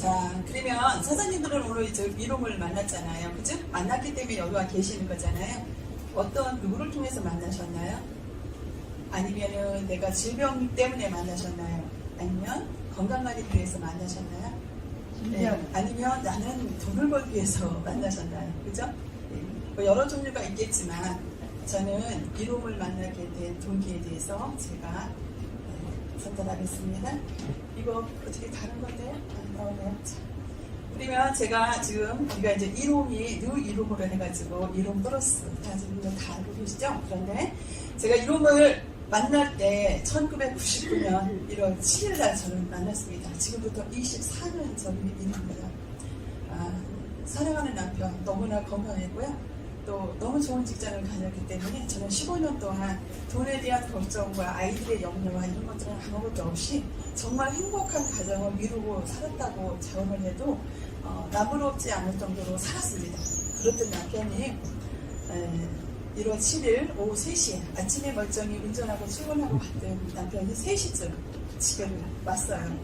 자, 그러면 선생님들은 오늘 저 미롱을 만났잖아요. 그죠? 만났기 때문에 여기 와 계시는 거잖아요. 어떤 누구를 통해서 만나셨나요? 아니면은 내가 질병 때문에 만나셨나요? 아니면 건강관리를 위해서 만나셨나요? 네. 아니면 나는 돈을 벌기 위해서 만나셨나요? 그죠? 네. 뭐 여러 종류가 있겠지만 저는 이름을 만나게 된 동기에 대해서 제가 네, 전달하겠습니다. 이거 어떻게 다른 건데요? 안 나오네요. 자. 그러면 제가 지금 우리가 이제 이름이 늘 이름으로 해가지고 이름 플러스 다들 다 알고 계시죠? 그런데 제가 이름을 만날 때 1999년 1월 7일 날 저를 만났습니다. 지금부터 24년 전입니다. 아, 사랑하는 남편 너무나 건강했고요. 또 너무 좋은 직장을 다녔기 때문에 저는 15년 동안 돈에 대한 걱정과 아이들의 염려와 이런 것들은 아무것도 없이 정말 행복한 가정을 이루고 살았다고 자원을 해도 어, 나무롭지 않을 정도로 살았습니다. 그렇던 남편이 에, 1월 7일 오후 3시에 아침에 멀쩡히 운전하고 출근하고 갔던 남편이 3시쯤 집에 왔어요.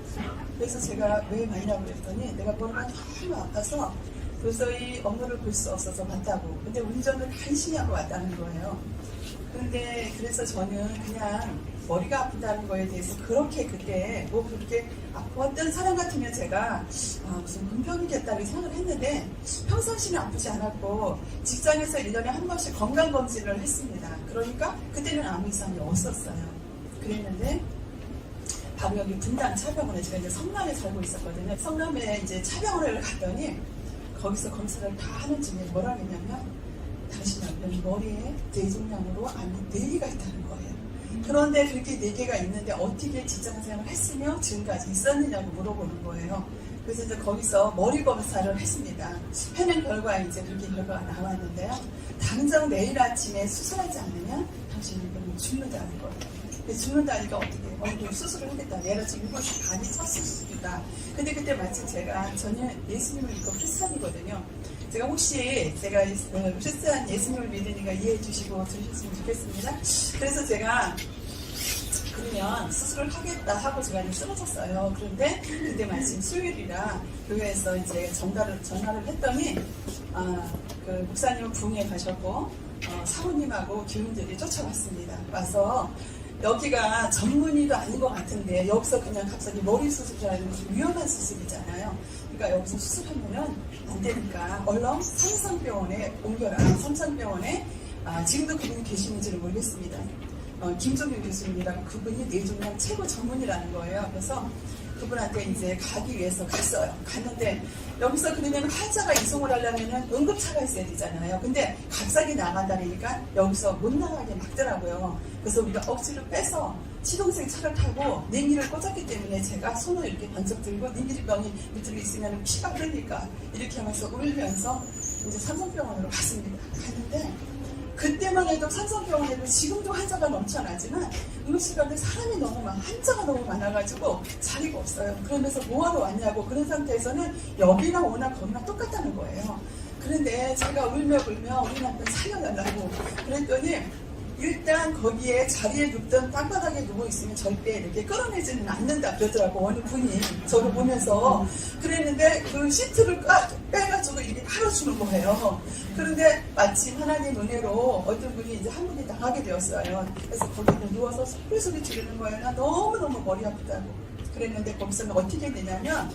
그래서 제가 왜 왔냐고 그랬더니 내가 머리가 너무 아파서 도저히 업무를 볼 수 없어서 왔다고. 근데 운전을 간신히 하고 왔다는 거예요. 근데 그래서 저는 그냥 머리가 아프다는 거에 대해서 그렇게 그때 뭐 그렇게 아팠던 사람 같으면 제가 아, 무슨 문병이겠다고 생각을 했는데 평상시는 아프지 않았고 직장에서 1년에 한 번씩 건강검진을 했습니다. 그러니까 그때는 아무 이상이 없었어요. 그랬는데 바로 여기 분당 차병원에 제가 이제 성남에 살고 있었거든요. 성남에 이제 차병원을 갔더니 거기서 검사를 다 하는 중에 뭐라 했냐면 당신 남편이 머리에 뇌종양으로 암이 4개가 있다는 거예요. 그런데 그렇게 4개가 있는데 어떻게 직장생활을 했으며 지금까지 있었느냐고 물어보는 거예요. 그래서 이제 거기서 머리 검사를 했습니다. 해낸 결과 이제 그렇게 결과가 나왔는데요. 당장 내일 아침에 수술하지 않으면 그러면 죽는다는 거예요. 죽는다니까 어떻게 해요? 어, 수술을 하겠다. 내가 지금 7시 반이 첫 수술이다. 근데 그때 마침 제가 전혀 예수님을 믿고 크리스찬이거든요. 제가 혹시 제가 어, 크리스찬 예수님을 믿으니까 이해해 주시고 들으셨으면 좋겠습니다. 그래서 제가 그러면 수술을 하겠다 하고 제가 이제 쓰러졌어요. 그런데 그때 마침 수요일이라 교회에서 이제 전달을 전화를 했더니 아, 그 목사님은 부흥에 가셨고 어, 사모님하고 교인들이 쫓아왔습니다. 와서 여기가 전문의도 아닌 것 같은데 여기서 그냥 갑자기 머리 수술이라는 것은 위험한 수술이잖아요. 그러니까 여기서 수술하면은 안 되니까 얼른 삼성병원에 옮겨라. 삼성병원에 아, 지금도 그분이 계시는지는 모르겠습니다. 어, 김종균 교수님이라고 그분이 뇌종양 최고 전문이라는 거예요. 그래서 그분한테 이제 가기 위해서 갔어요. 갔는데 여기서 그러면 환자가 이송을 하려면 응급차가 있어야 되잖아요. 근데 갑자기 나간다니까 여기서 못 나가게 막더라고요. 그래서 우리가 억지로 빼서 시동생 차를 타고 냉기를 꽂았기 때문에 제가 손을 이렇게 번쩍 들고 냉기병이 밑으로 있으면 피가 흐르니까 이렇게 하면서 울면서 이제 삼성병원으로 갔습니다. 갔는데 그때만 해도 삼성병원에도 지금도 환자가 넘쳐나지만 응급실간에 사람이 너무 많아 환자가 너무 많아가지고 자리가 없어요. 그러면서 뭐하러 왔냐고 그런 상태에서는 여기나 오나 거기나 똑같다는 거예요. 그런데 제가 울며 불며 우리 남편 살려달라고 그랬더니 일단 거기에 자리에 눕던 땅바닥에 누워 있으면 절대 이렇게 끌어내지는 않는다 그러더라고 어느 분이 저를 보면서. 그랬는데 그 시트를 까, 빼가지고 이렇게 깔아주는 거예요. 그런데 마침 하나님 은혜로 어떤 분이 이제 한 분이 나가게 되었어요. 그래서 거기는 누워서 소리 소리 지르는 거예요. 나 너무너무 머리 아프다고. 그랬는데 거기서는 어떻게 되냐면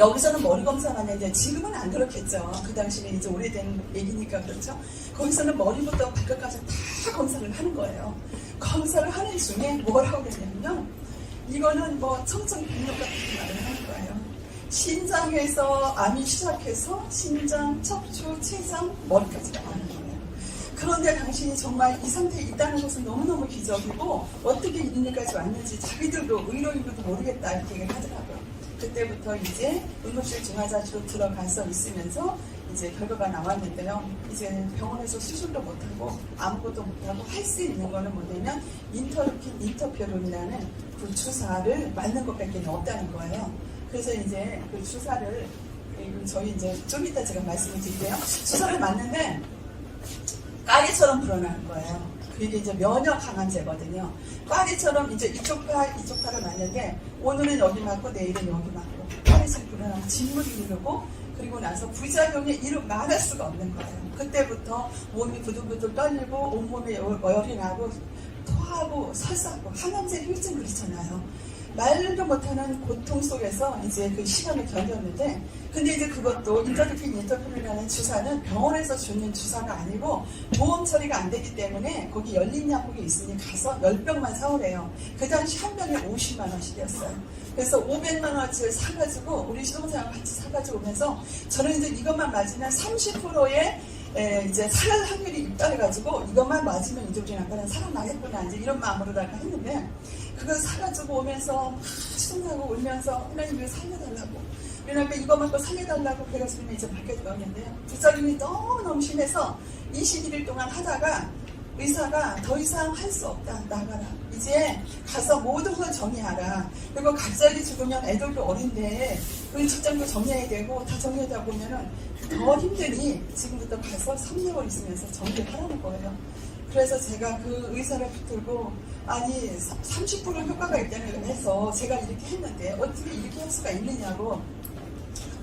여기서는 머리 검사만 했는데 지금은 안 그렇겠죠. 그 당시는 이제 오래된 얘기니까 그렇죠. 거기서는 머리부터 발끝까지 다 검사를 하는 거예요. 검사를 하는 중에 뭘 하고 그랬냐면 이거는 뭐 청청백력 같은 말을 하는 거예요. 신장에서 암이 시작해서 신장, 척추, 췌장, 머리까지 나가는 거예요. 그런데 당신이 정말 이 상태에 있다는 것은 너무너무 기적이고 어떻게 이리까지 왔는지 자기들도 의료인들도 모르겠다 이렇게 얘기를 하더라고요. 그때부터 이제 응급실 중환자실로 들어가서 있으면서 이제 결과가 나왔는데요. 이제 병원에서 수술도 못하고 아무것도 못하고 할 수 있는 거는 뭐냐면 인터루킨 인터페론이라는 그 주사를 맞는 것밖에 없다는 거예요. 그래서 이제 그 주사를 그리고 저희 이제 좀 이따 제가 말씀을 드릴게요. 주사를 맞는데 까리처럼 불어나는 거예요. 그게 이제 면역 항암제거든요. 까리처럼 이제 이쪽 팔, 이쪽 팔을 맞는데 오늘은 여기 맞고 내일은 여기 맞고 스트레스를 불어나고 진물이 흐르고 그리고 나서 부작용이 이루 말할 수가 없는 거예요. 그때부터 몸이 부들부들 떨리고 온몸에 열- 열이 나고 토하고 설사하고 항암제 혈증 그렇잖아요. 말도 못하는 고통 속에서 이제 그 시간을 견뎠는데 근데 이제 그것도 인터르핀 인터페론이라는 주사는 병원에서 주는 주사가 아니고 보험 처리가 안 되기 때문에 거기 열린 약국에 있으니 가서 10병만 사오래요. 그 당시 한 병에 50만 원씩이었어요. 그래서 500만 원어치를 사가지고 우리 시동생하고 같이 사가지고 오면서 저는 이제 이것만 맞으면 30%의 에, 이제 살 확률이 있다 해가지고 이것만 맞으면 이제 우리 남편은 살아나겠구나 이제 이런 마음으로다가 했는데 그걸 사가지고 오면서 막 시동하고 울면서 하나님 왜 살려달라고. 남편 이거 맞고 살려달라고 그래가지고 이제 밖에 들어갔는데요. 부작용이 너무너무 심해서 21일 동안 하다가 의사가 더 이상 할 수 없다 나가라. 이제 가서 모든 걸 정리하라. 그리고 갑자기 죽으면 애들도 어린데 그 직장도 정리해야 되고 다 정리하다 보면은 더 힘드니 지금부터 가서 3개월 있으면서 정리를 하라는 거예요 그래서 제가 그 의사를 붙들고 아니 30% 효과가 있다는 해서 제가 이렇게 했는데 어떻게 이렇게 할 수가 있느냐고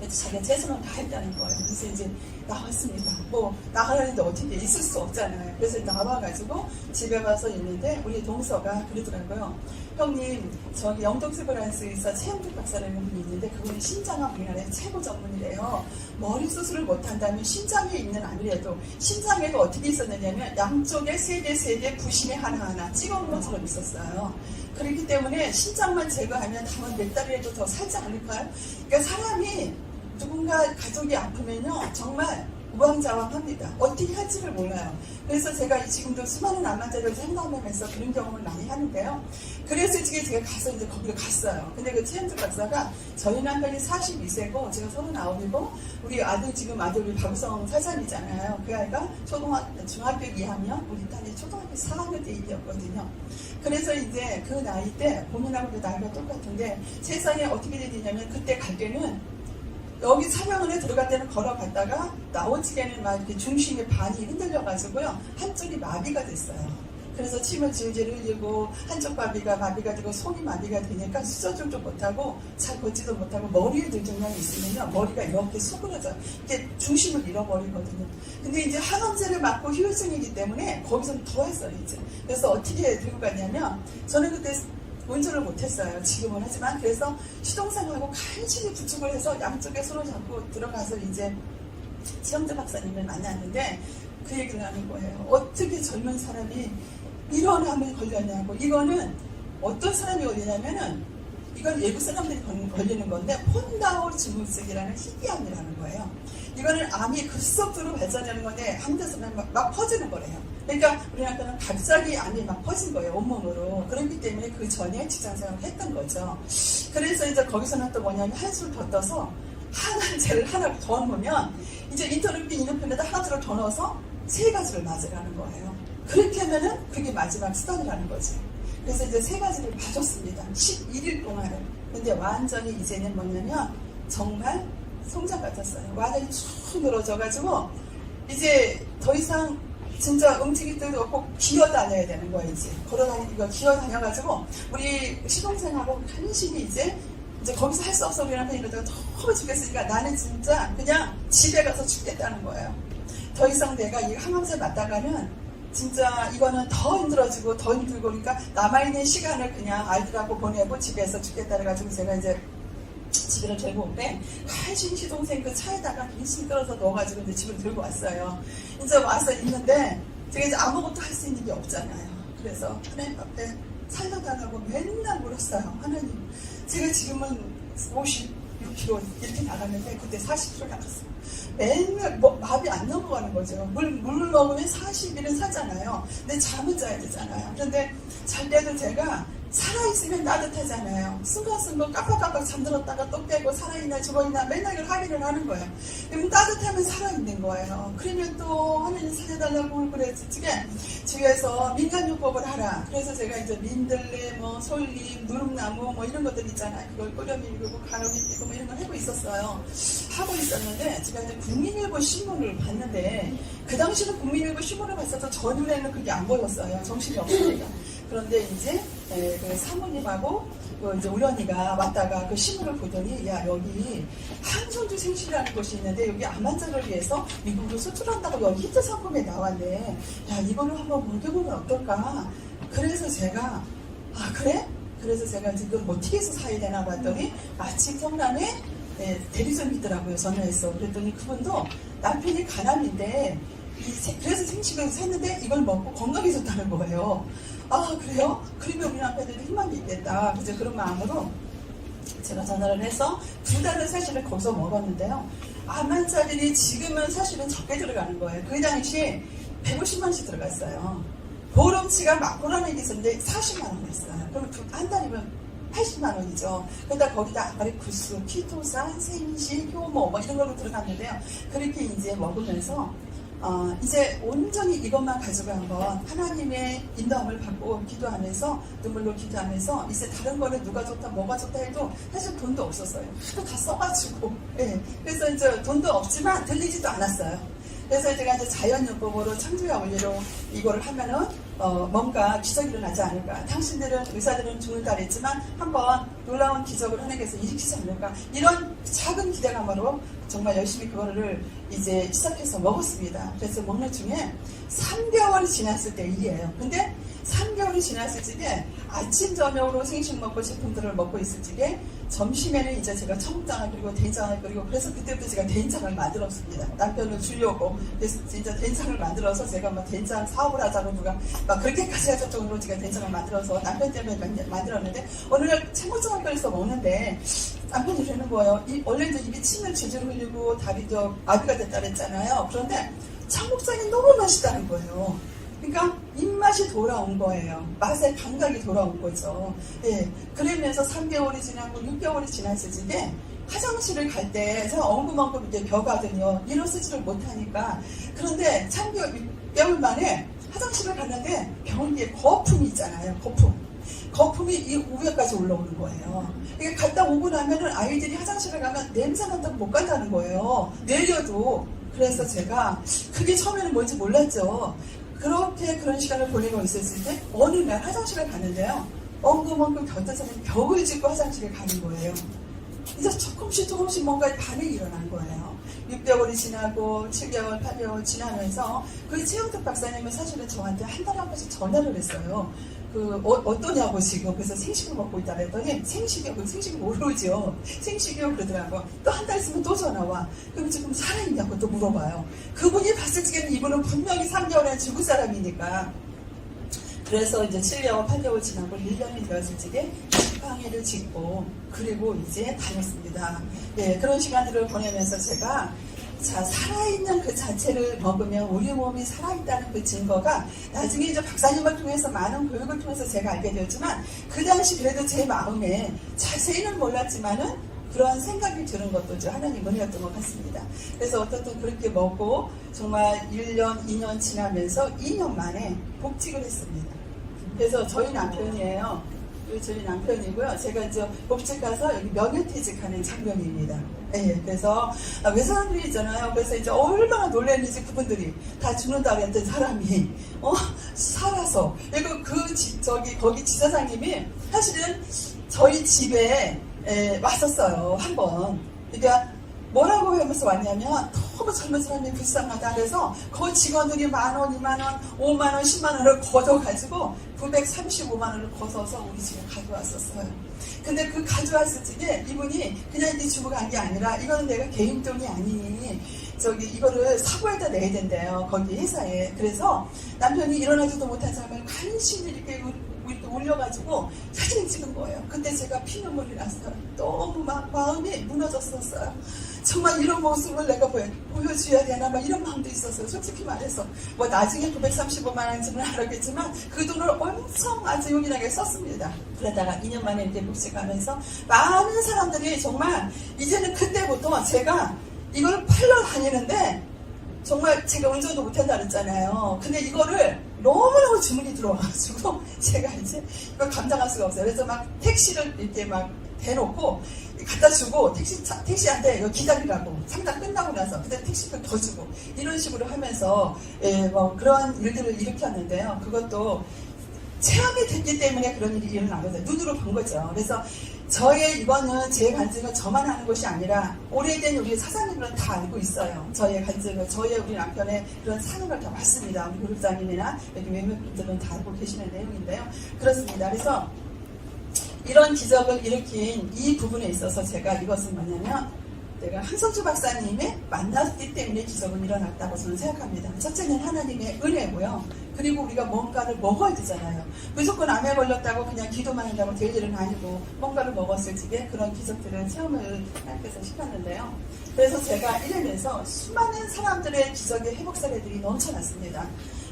자기가 최선을 다했다는 거예요. 그래서 이제 나왔습니다. 뭐 나가는데 어떻게 있을 수 없잖아요. 그래서 나와가지고 집에 가서 있는데 우리 동서가 그러더라고요. 형님 저기 영동스브란스에서 최영국 박사라는 분이 있는데 그분이 신장암 우리나라의 최고 전문이래요. 머리 수술을 못한다면 신장에 있는 아니래도 신장에도 어떻게 있었느냐면 양쪽에 세개 세개 부심이 하나하나 찍어놓은 것처럼 있었어요. 그렇기 때문에 신장만 제거하면 다만 몇 달이라도 더 살지 않을까요? 그러니까 사람이 누군가 가족이 아프면요 정말 우왕좌왕합니다. 어떻게 할지를 몰라요. 그래서 제가 지금도 수많은 암환자들 상담하면서 그런 경험을 많이 하는데요. 그래서 지금 제가 가서 이제 거기를 갔어요. 근데 그 최현주 박사가 저희 남편이 42세고 제가 39이고 우리 아들 지금 아들이 박성 사장이잖아요. 그 아이가 초등학교 중학교 2학년 우리 딸이 초등학교 4학년 때 일이었거든요. 그래서 이제 그 나이 때 본인하고도 나이가 똑같은데 세상에 어떻게 되냐면 그때 갈 때는 여기 사명원에 들어갈 때는 걸어갔다가 나오지게는 막 이렇게 중심이 반이 흔들려가지고요 한쪽이 마비가 됐어요. 그래서 침을 질질 흘리고 한쪽 마비가 마비가 되고 손이 마비가 되니까 수저줄도 못하고 잘 걷지도 못하고 머리에 들중량이 있으면요 머리가 이렇게 수그러져 이게 중심을 잃어버리거든요. 근데 이제 항암제를 맞고 휴유증이기 때문에 거기서는 더 했어요 이제. 그래서 어떻게 들고 갔냐면 저는 그때 운전을 못했어요. 지금은 하지만 그래서 시동생하고 간신히 부축을 해서 양쪽에 손을 잡고 들어가서 이제 지영재 박사님을 만났는데 그 얘기를 하는 거예요. 어떻게 젊은 사람이 이런 암에 걸렸냐고. 이거는 어떤 사람이 걸리냐면은 이건 외국 사람들이 걸- 걸리는 건데 폰다우 증후증이라는 희귀암이라는 거예요. 이거는 암이 급속도로 발전하는 건데 한 데서는 막, 막 퍼지는 거래요. 그러니까 우리 남편은 갑자기 암이 막 퍼진 거예요 온몸으로. 그렇기 때문에 그 전에 직장생활을 했던 거죠. 그래서 이제 거기서는 또 뭐냐면 한술 더 떠서 항암제를 하나 더 넣으면 이제 인터뷰 이노편에다 하나를 더 넣어서 세 가지를 맞으라는 거예요. 그렇게 하면은 그게 마지막 수단이라는 거지. 그래서 이제 세 가지를 봐줬습니다. 11일 동안을. 근데 완전히 이제는 뭐냐면 정말 성장 같았어요. 완전히 쭉 늘어져가지고 이제 더 이상 진짜 움직일 때도 없고 기어 다녀야 되는 거야 이제 걸어다니고 기어 다녀가지고 우리 시동생하고 간신히 이제 이제 거기서 할 수 없어 우리 남편이 이러다가 너무 죽겠으니까 나는 진짜 그냥 집에 가서 죽겠다는 거예요. 더 이상 내가 이 항암제 맞다가는 진짜 이거는 더 힘들어지고 더 힘들고 그러니까 남아있는 시간을 그냥 아이들하고 보내고 집에서 죽겠다 그래가지고 제가 이제 집에를 들고 온데 간신히 시동생 그 차에다가 간신히 끌어서 넣어가지고 이제 집을 들고 왔어요. 이제 와서 있는데 제가 이제 아무것도 할 수 있는 게 없잖아요. 그래서 하나님 앞에 살려달라고 맨날 물었어요. 하나님, 제가 지금은 56kg 이렇게 나갔는데 그때 40kg 나갔어요. 맨날 뭐, 마음이 안 넘어가는 거죠. 물, 물을 먹으면 40일은 사잖아요. 근데 잠은 자야 되잖아요. 그런데 잘 때도 제가 살아있으면 따뜻하잖아요. 순간순간 깜빡깜빡 잠들었다가 또 깨고 살아있나 죽어있나 맨날 이걸 확인을 하는 거예요. 그럼 따뜻하면 살아있는 거예요. 그러면 또 하나님 살려달라고 지금 주위에서 민간요법을 하라. 그래서 제가 이제 민들레, 뭐 솔잎, 누룩나무 뭐 이런 것들 있잖아요. 그걸 끓여 밀고 가루 밀고 뭐 이런 걸 하고 있었어요. 하고 있었는데 제가 이제 국민일보 신문을 봤는데 그 당시는 국민일보 신문을 봤어도 저 눈에는 그게 안 보였어요. 정신이 없으니까. 그런데 이제 에, 그 사모님하고 그 이제 언니가 왔다가 그 신문을 보더니 야 여기 한성주 생실이라는 곳이 있는데 여기 암 환자를 위해서 미국으로 수출한다고 여기 히트 상품에 나왔네. 야 이거를 한번 먹여보면 어떨까? 그래서 제가 아 그래? 그래서 제가 지금 뭐 티에서 사야 되나 봤더니 마침 성남에 예, 대리점이 있더라고요 전화해서 그랬더니 그분도 남편이 세- 그래서 생식을 샀는데 이걸 먹고 건강이 좋다는 거예요. 아 그래요? 그러면 우리 남편들도 희망이 있겠다. 그래서 그런 마음으로 제가 전화를 해서 두 달을 사실은 거기서 먹었는데요. 암환자들이 지금은 사실은 적게 들어가는 거예요. 그 당시 150만 원씩 들어갔어요. 보름치가 막고라는 있었는데 40만 원 했어요. 그럼 두- 한 달이면 80만 원이죠. 그러다 거기다 아리쿠스, 키토산, 생시, 효모 뭐 이런 걸로 들어갔는데요. 그렇게 이제 먹으면서 어, 이제 온전히 이것만 가지고 한번 하나님의 인도함을 받고 기도하면서 눈물로 기도하면서 이제 다른 거는 누가 좋다 뭐가 좋다 해도 사실 돈도 없었어요. 다 써가지고 예. 그래서 이제 돈도 없지만 들리지도 않았어요. 그래서 제가 이제 자연요법으로 창조의 원리로 이거를 하면은 어, 뭔가 기적이 일어나지 않을까. 당신들은 의사들은 죽는다 그랬지만 한번 놀라운 기적을 하나님께서 일으키지 않을까. 이런 작은 기대감으로 정말 열심히 그거를 이제 시작해서 먹었습니다. 그래서 먹는 중에 3개월이 지났을 때 일이에요. 근데 3개월이 지났을 적에 아침 저녁으로 생식 먹고 제품들을 먹고 있을 적에 점심에는 이제 제가 청국장을 그리고 된장을 그리고 그래서 그때부터 제가 된장을 만들었습니다. 남편을 주려고 그래서 진짜 된장을 만들어서 제가 막 된장 사업을 하자고 누가 막 그렇게까지 하실 정도로 제가 된장을 만들어서 남편 때문에 만- 만들었는데 어느 날 청국장을 끓여서 먹는데 남편이 그러는 거예요. 이, 원래 이제 입이 침을 제대로 흘리고 다리 저 아비가 됐다 그랬잖아요. 그런데 청국장이 너무 맛있다는 거예요. 그러니까 입맛이 돌아온 거예요. 맛의 감각이 돌아온 거죠. 예. 그러면서 3개월이 지나고 6개월이 지났을 적에 화장실을 갈 때 제가 엉금엉금 이제 벼가거든요. 일어서지를 못하니까. 그런데 3개월, 6개월 만에 화장실을 갔는데 변기에 거품이 있잖아요. 거품. 거품이 이 우에까지 올라오는 거예요. 이게 갔다 오고 나면은 아이들이 화장실을 가면 냄새 난다고 못 간다는 거예요. 내려도. 그래서 제가 그게 처음에는 뭔지 몰랐죠. 그렇게 그런 시간을 보내고 있었을 때 어느 날 화장실을 갔는데요. 엉금엉금 곁에서는 벽을 짚고 화장실에 가는 거예요. 이제 조금씩 조금씩 뭔가 반응이 일어난 거예요. 6개월이 지나고 7개월, 8개월 지나면서 그 최영택 박사님은 사실은 저한테 한 달에 한 번씩 전화를 했어요. 그 어, 떠냐고 지금 그래서 생식을 먹고 있다 그랬더니 생식이요? 그 생식이 모르죠 생식이요? 그러더라고 또 한 달 있으면 또 전화 와. 그럼 지금 살아있냐고 또 물어봐요. 그분이 봤을 적에는 이분은 분명히 3개월에 죽을 사람이니까. 그래서 이제 7개월, 8개월 지나고 1년이 되었을 적에 지팡이를 짚고 그리고 이제 다녔습니다. 예, 그런 시간들을 보내면서 제가 자, 살아있는 그 자체를 먹으면 우리 몸이 살아있다는 그 증거가 나중에 이제 박사님을 통해서 많은 교육을 통해서 제가 알게 되었지만 그 당시 그래도 제 마음에 자세히는 몰랐지만은 그러한 생각이 드는 것도 하나님 은혜였던 것 같습니다. 그래서 어떻든 그렇게 먹고 정말 1년, 2년 지나면서 2년 만에 복직을 했습니다. 그래서 저희 남편이에요. 그 저희 남편이고요. 제가 이제 복직 가서 여기 명예퇴직하는 장면입니다. 예, 그래서 아, 외사람들이 있잖아요. 그래서 이제 얼마나 놀랐는지 그분들이 다 죽는다 그랬던 사람이 어 살아서 그리고 그 지, 저기 거기 지사장님이 사실은 저희 집에 에, 왔었어요 한번. 그러니까 뭐라고 하면서 왔냐면 너무 젊은 사람이 불쌍하다 그래서 그 직원들이 만 원, 이만 원, 오만 원, 십만 원을 걷어가지고 935만 원을 걷어서 우리 집에 가져왔었어요. 근데 그 가져왔을 적에 이분이 그냥 이제 주고 간게 아니라 이거는 내가 개인 돈이 아니니 저기 이거를 사고에다 내야 된대요. 거기 회사에. 그래서 남편이 일어나지도 못한 사람을 간신히 이렇게 올려가지고 사진 찍은 거예요. 근데 제가 피눈물이 났어요. 너무 막 마음이 무너졌었어요. 정말 이런 모습을 내가 보여, 보여줘야 되나 막 이런 마음도 있었어요. 솔직히 말해서 뭐 나중에 935만 원쯤은 알았겠지만 그 돈을 엄청 아주 요긴하게 썼습니다. 그러다가 2년 만에 이렇게 복직하면서 많은 사람들이 정말 이제는 그때부터 제가 이걸 팔러 다니는데 정말 제가 운전도 못한다 그랬잖아요. 근데 이거를 너무너무 주문이 들어와가지고 제가 이제 이걸 감당할 수가 없어요. 그래서 막 택시를 이렇게 막 대놓고 갖다 주고 택시 차- 택시한테 이거 기다리라고 상담 끝나고 나서 그때 택시를 더 주고 이런 식으로 하면서 예, 뭐 그러한 일들을 일으켰는데요. 그것도 체험이 됐기 때문에 그런 일이 일어나거든요. 눈으로 본 거죠. 그래서 저의 이거는 제 간증은 저만 하는 것이 아니라 오래된 우리 사장님들은 다 알고 있어요. 저의 간증을 저의 우리 남편의 그런 사연을 다 봤습니다. 우리 그룹장님이나 여기 몇몇 분들은 다 알고 계시는 내용인데요. 그렇습니다. 그래서 이런 기적을 일으킨 이 부분에 있어서 제가 이것은 뭐냐면 내가 한성주 박사님의 만났기 때문에 기적은 일어났다고 저는 생각합니다. 첫째는 하나님의 은혜고요. 그리고 우리가 뭔가를 먹어야 되잖아요. 무조건 암에 걸렸다고 그냥 기도만 한다고 될 일은 아니고 뭔가를 먹었을 적에 그런 기적들을 체험을 하나님께서 시켰는데요. 그래서 제가 이러면서 수많은 사람들의 기적의 회복 사례들이 넘쳐났습니다.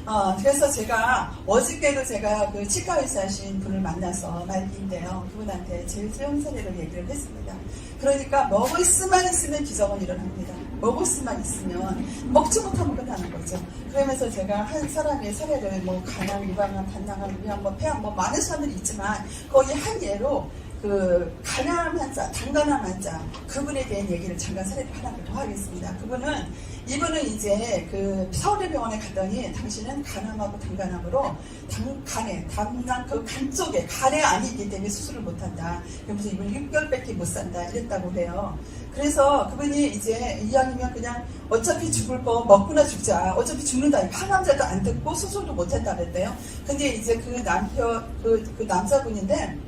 어, 그래서 제가 어저께도 제가 그 치과 의사신 분을 만나서 말기인데요. 그분한테 제 체험 사례를 얘기를 했습니다. 그러니까 먹을 수만 있으면 기적은 일어납니다. 먹을 수만 있으면 먹지 못하면 끝나는 거죠. 그러면서 제가 한 사람의 사례를 뭐 간암, 유방암, 단낭암, 위암, 뭐 폐암, 뭐 많은 사람들이 있지만 거기 한 예로 그 간암 환자, 단간암 환자 그분에 대한 얘기를 잠깐 사례를 하나 더 하겠습니다. 그분은 이분은 이제 그 서울의 병원에 갔더니 당신은 간암하고 단간암으로 당, 간에 담낭 그 간 쪽에 간에 아니기 때문에 수술을 못한다. 그러면서 이분 6개월밖에 못 산다 이랬다고 해요. 그래서 그분이 이제 이왕이면 그냥 어차피 죽을 거 먹고나 죽자. 어차피 죽는다. 항암제도 안 듣고 수술도 못했다 그랬대요. 근데 이제 그 남편 그, 그 남자분인데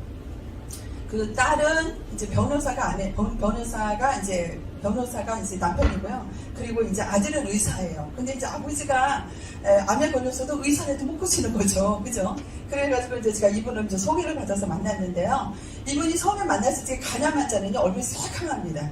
그 딸은 이제 변호사가 변- 변호사가 이제 변호사가 이제 남편이고요. 그리고 이제 아들은 의사예요. 근데 이제 아버지가 에, 암에 걸려서도 의사라도 못 고치는 거죠. 그죠? 그래가지고 이제 제가 이분을 이제 소개를 받아서 만났는데요. 이분이 처음에 만났을 때 간암 환자는요, 얼굴이 새카맣니다.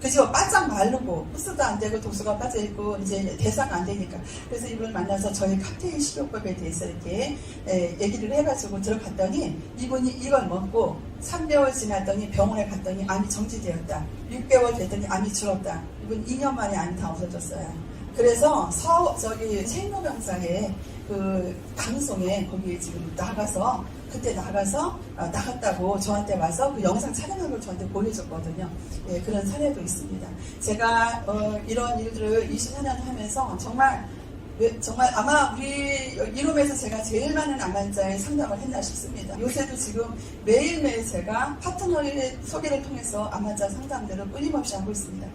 그죠? 바짝 마르고, 흡수도 안 되고, 독소가 빠져 있고, 이제 대사가 안 되니까. 그래서 이분을 만나서 저희 칵테일 식용법에 대해서 이렇게 에, 얘기를 해가지고 들어갔더니, 이분이 이걸 먹고, 3개월 지났더니 병원에 갔더니 암이 정지되었다. 6개월 됐더니 암이 줄었다. 이분 2년 만에 암이 다 없어졌어요. 그래서 서, 저기 생로병사의 그 방송에 거기 지금 나가서 그때 나가서 아, 나갔다고 저한테 와서 그 영상 촬영한 걸 저한테 보내줬거든요. 예, 그런 사례도 있습니다. 제가 어, 이런 일들을 24년 하면서 정말 왜- 정말 아마 우리 이름에서 제가 제일 많은 암 환자의 상담을 했나 싶습니다. 요새도 지금 매일매일 제가 파트너의 소개를 통해서 암 환자 상담들을 끊임없이 하고 있습니다.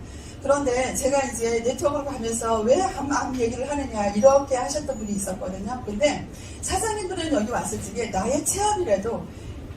그런데 제가 이제 네트워크를 가면서 왜 암, 암 얘기를 하느냐 이렇게 하셨던 분이 있었거든요. 근데 사장님들은 여기 왔을 적에 나의 체험이라도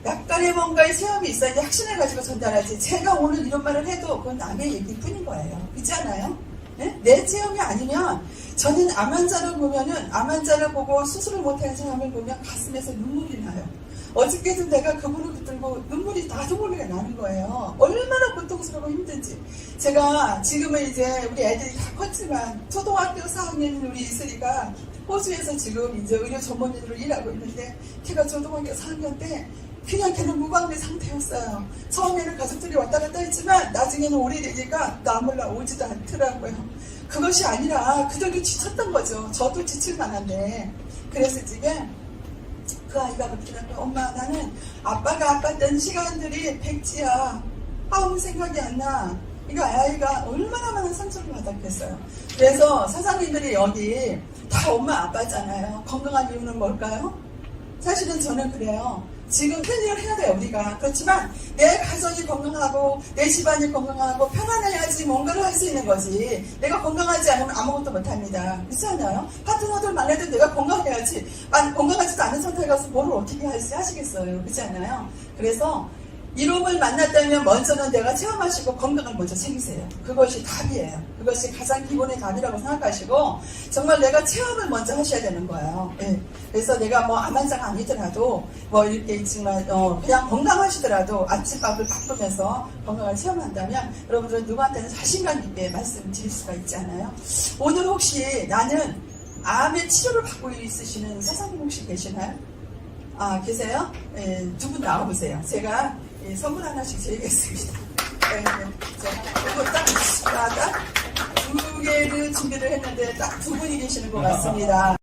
약간의 뭔가의 체험이 있어야 지 확신을 가지고 전달하지. 제가 오늘 이런 말을 해도 그건 남의 얘기일 뿐인 거예요. 않아요? 네? 내 체험이 아니면 저는 암 환자를 보면은 암 환자를 보고 수술을 못하는 사람을 보면 가슴에서 눈물이 나요. 어저께도 내가 그분을 붙들고 눈물이 나도 모르게 나는 거예요. 얼마나 고통스럽고 힘든지. 제가 지금은 이제 우리 애들이 다 컸지만 초등학교 4학년 우리 이슬이가 호주에서 지금 이제 의료 전문의로 일하고 있는데 걔가 초등학교 4학년 때 그냥 걔는 무방비 상태였어요. 처음에는 가족들이 왔다 갔다 했지만 나중에는 오래되니까 남을라 오지도 않더라고요. 그것이 아니라 그들도 지쳤던 거죠. 저도 지칠 만한데. 그래서 지금 그 아이가 그렇더라고요. 엄마 나는 아빠가 아팠던 시간들이 백지야. 아무 생각이 안 나. 이거 아이가 얼마나 많은 상처를 받았겠어요. 그래서 사장님들이 여기 다 엄마 아빠잖아요. 건강한 이유는 뭘까요? 사실은 저는 그래요. 지금 큰일을 해야 돼요, 우리가. 그렇지만 내 가정이 건강하고 내 집안이 건강하고 편안해야지 뭔가를 할 수 있는 거지. 내가 건강하지 않으면 아무것도 못합니다. 그렇지 않아요? 파트너들 만나도 내가 건강해야지. 아니, 건강하지도 않은 상태에 가서 뭘 어떻게 할지 하시겠어요. 그렇지 않아요? 그래서 이름을 만났다면 먼저는 내가 체험하시고 건강을 먼저 챙기세요. 그것이 답이에요. 그것이 가장 기본의 답이라고 생각하시고 정말 내가 체험을 먼저 하셔야 되는 거예요. 예. 그래서 내가 뭐 암 환자가 아니더라도 뭐 이렇게 있지만 어, 그냥 건강하시더라도 아침밥을 바꾸면서 건강을 체험한다면 여러분들은 누구한테는 자신감 있게 말씀드릴 수가 있지 않아요? 오늘 혹시 나는 암의 치료를 받고 있으시는 사장님 혹시 계시나요? 아, 계세요? 예, 두분 나와보세요. 제가 예, 선물 하나씩 드리겠습니다. 예, 예. 자, 이거 딱, 딱, 두 개를 준비를 했는데 딱 두 분이 계시는 것 같습니다.